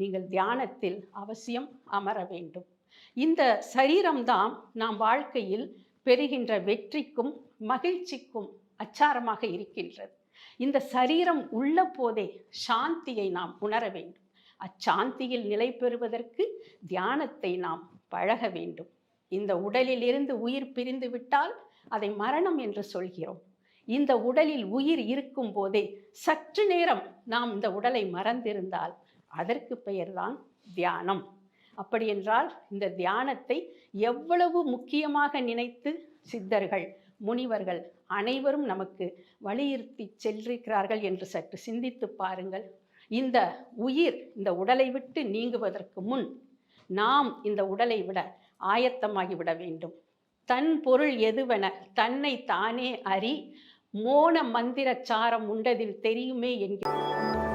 நீங்கள் தியானத்தில் அவசியம் அமர வேண்டும். இந்த சரீரம்தான் நாம் வாழ்க்கையில் பெறுகின்ற வெற்றிக்கும் மகிழ்ச்சிக்கும் அச்சாரமாக இருக்கின்றது. இந்த சரீரம் உள்ள போதே சாந்தியை நாம் உணர வேண்டும். அச்சாந்தியில் நிலை பெறுவதற்கு தியானத்தை நாம் பழக வேண்டும். இந்த உடலில் இருந்து உயிர் பிரிந்து விட்டால் அதை மரணம் என்று சொல்கிறோம். இந்த உடலில் உயிர் இருக்கும் போதே சற்று நேரம் நாம் இந்த உடலை மறந்திருந்தால் அதற்கு பெயர்தான் தியானம். அப்படியென்றால் இந்த தியானத்தை எவ்வளவு முக்கியமாக நினைத்து சித்தர்கள் முனிவர்கள் அனைவரும் நமக்கு வலியுறுத்தி சென்றிருக்கிறார்கள் என்று சற்று சிந்தித்து பாருங்கள். இந்த உயிர் இந்த உடலை விட்டு நீங்குவதற்கு முன் நாம் இந்த உடலை விட ஆயத்தமாகி விட வேண்டும். தன் பொருள் எதுவென தன்னை தானே அறி மோன மந்திர சாரம் உண்டதில் தெரியுமே என்கிற